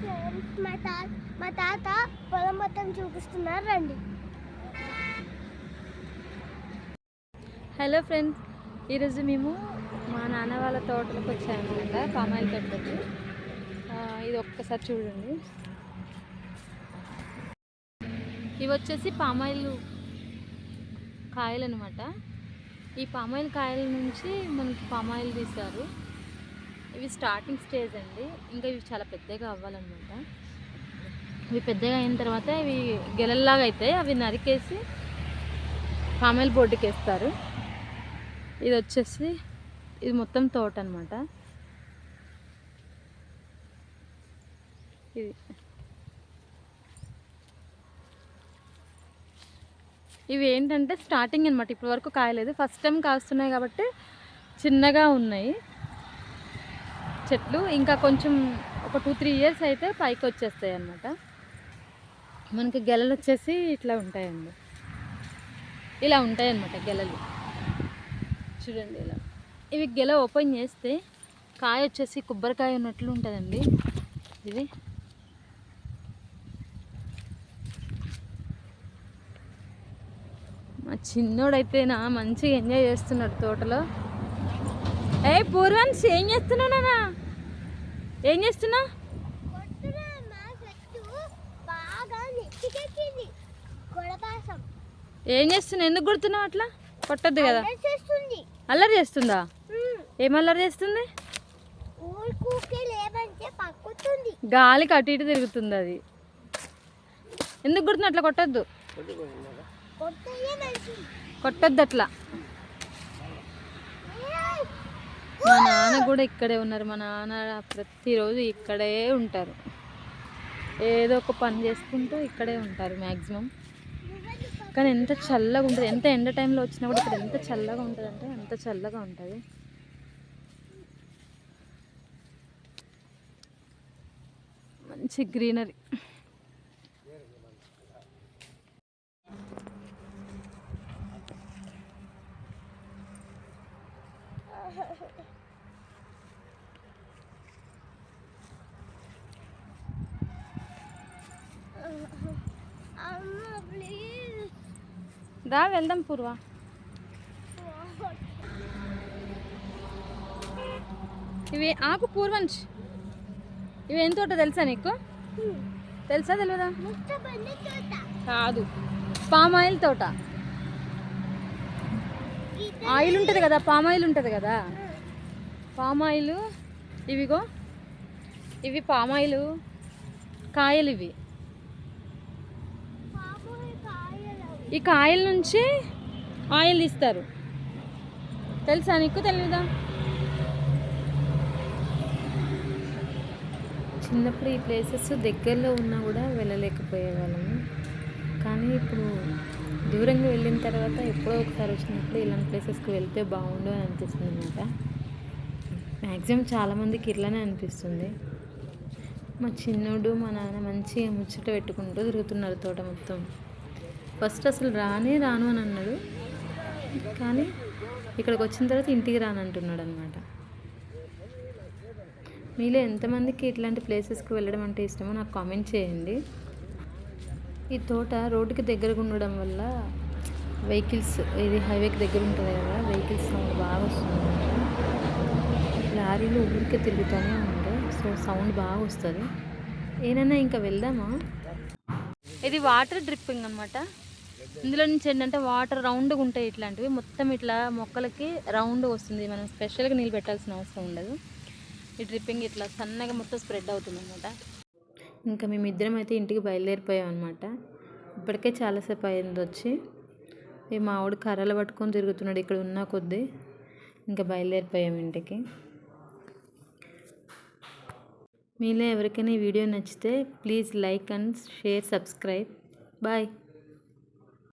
Friends మా తాత మా తాత పొలం మొత్తం చూపిస్తున్నారు రండి. హలో ఫ్రెండ్స్ ఈరోజు మేము మా నాన్న వాళ్ళ తోటలకు వచ్చామన్నమాట పామాయిల్ తోటలకి ఇది ఒక్కసారి చూడండి. ఇవి వచ్చేసి పామాయిల్ కాయలు అనమాట ఈ పామాయిల్ కాయల నుంచి మనకి పామాయిల్ తీస్తారు ఇవి స్టార్టింగ్ స్టేజ్ అండి. ఇంకా ఇవి చాలా పెద్దగా అవ్వాలన్నమాట. ఇవి పెద్దగా అయిన తర్వాత ఇవి గెలల్లాగా అవుతాయి అవి నరికేసి పామాయిల్ బోర్డుకి వేస్తారు ఇది వచ్చేసి ఇది మొత్తం తోట అనమాట ఇది. ఇవి ఏంటంటే స్టార్టింగ్ అనమాట ఇప్పటి వరకు కాయలేదు. ఫస్ట్ టైం కాస్తున్నాయి కాబట్టి చిన్నగా ఉన్నాయి. చెట్లు ఇంకా కొంచెం ఒక టూ త్రీ ఇయర్స్ అయితే పైకి వచ్చేస్తాయి అన్నమాట. మనకి గెలలు వచ్చేసి ఇట్లా ఉంటాయండి. ఇలా ఉంటాయి అన్నమాట గెలలు. చూడండి ఇలా. ఇవి గెల ఓపెన్ చేస్తే కాయ వచ్చేసి కొబ్బరికాయ ఉన్నట్లు ఉంటుందండి. ఇది. మా చిన్నోడైతేనా మంచిగా ఎంజాయ్ చేస్తున్నాడు తోటలో. ఏ పూర్వాన్స్ ఏం చేస్తున్నావు నాన్న? ఏం చేస్తున్నావు? ఏం చేస్తున్నావు? ఎందుకు గుర్తున్నావు అట్లా? కొట్టద్దు కదా. అల్లరి చేస్తుంది. ఏం అల్లరి చేస్తుంది? గాలికి అటు ఇటు తిరుగుతుంది అది. ఎందుకు గుర్తున్నా అట్లా కొట్టద్దు. కొట్టద్దు అట్లా ఏయ్! మా నాన్న కూడా ఇక్కడే ఉన్నారు. మా నాన్న ప్రతిరోజు ఇక్కడే ఉంటారు. ఏదో ఒక పని చేసుకుంటూ ఇక్కడే ఉంటారు మ్యాక్సిమం కానీ ఎంత చల్లగా ఉంటుంది ఎంత ఎండ టైంలో వచ్చినా కూడా ఇక్కడ ఎంత చల్లగా ఉంటుంది అంటే అంత చల్లగా ఉంటుంది. మంచి గ్రీనరీ అమ్మ ప్లీజ్ దా వెళ్దాం పూర్వ. ఇవి ఆకు పూర్వంచ్. ఇవి ఏం తోట తెలుసా నీకు? తెలుసా తెలియదా కాదు. పామ్ ఆయిల్ తోట. ఆయిల్ ఉంటుంది కదా పామ్ ఆయిల్ ఉంటుంది కదా. పామ్ ఆయిల్ ఇవిగో. ఇవి పామ్ ఆయిల్ కాయలు ఇవి పాపం కాయలు ఈ కాయల నుంచి ఆయిల్ తీస్తారు. తెలుసా నీకు? తెలియదా చిన్నప్పుడు ఈ ప్లేసెస్ దగ్గరలో ఉన్నా కూడా వెళ్ళలేకపోయేవాళ్ళము కానీ ఇప్పుడు దూరంగా వెళ్ళిన తర్వాత ఎప్పుడో ఒకసారి వచ్చినప్పుడు ఇలాంటి ప్లేసెస్కి వెళ్తే బాగుండు అని అనిపిస్తుంది అనమాట మ్యాక్సిమం చాలామందికి ఇట్లానే అనిపిస్తుంది. మా చిన్నోడు మా నాన్న మంచిగా ముచ్చట పెట్టుకుంటూ తిరుగుతున్నారు తోట మొత్తం. ఫస్ట్ అసలు రానే రాను అని అన్నాడు. కానీ ఇక్కడికి వచ్చిన తర్వాత ఇంటికి రానంటున్నాడు అనమాట మీలో ఎంతమందికి ఇట్లాంటి ప్లేసెస్కి వెళ్ళడం అంటే ఇష్టమో నాకు కామెంట్ చేయండి. ఈ తోట రోడ్డుకి దగ్గరగా ఉండడం వల్ల వెహికల్స్ ఇది హైవేకి దగ్గర ఉంటుంది కదా వెహికల్స్ సౌండ్ బాగా వస్తుంది. లారీలు ఊరికే తిరుగుతూనే ఉంటాయి సో సౌండ్ బాగా వస్తుంది. ఏదైనా ఇంకా వెళ్దామా? ఇది వాటర్ డ్రిప్పింగ్ అనమాట ఇందులో నుంచి ఏంటంటే వాటర్ రౌండ్గా ఉంటాయి ఇట్లాంటివి. మొత్తం ఇట్లా మొక్కలకి రౌండ్గా వస్తుంది. మనం స్పెషల్గా నీళ్ళు పెట్టాల్సిన అవసరం ఉండదు. ఈ డ్రిప్పింగ్ ఇట్లా సన్నగా మొత్తం స్ప్రెడ్ అవుతుంది అనమాట ఇంకా మేము ఇద్దరం అయితే ఇంటికి బయలుదేరిపోయాం అనమాట ఇప్పటికే చాలాసేపు అయింది వచ్చి. ఈ మామిడి కర్రలు పట్టుకొని తిరుగుతున్నాడు ఇక్కడ ఉన్న కొద్దీ. ఇంకా బయలుదేరిపోయాం ఇంటికి. మీలో ఎవరికైనా ఈ వీడియో నచ్చితే please like and share subscribe. Bye.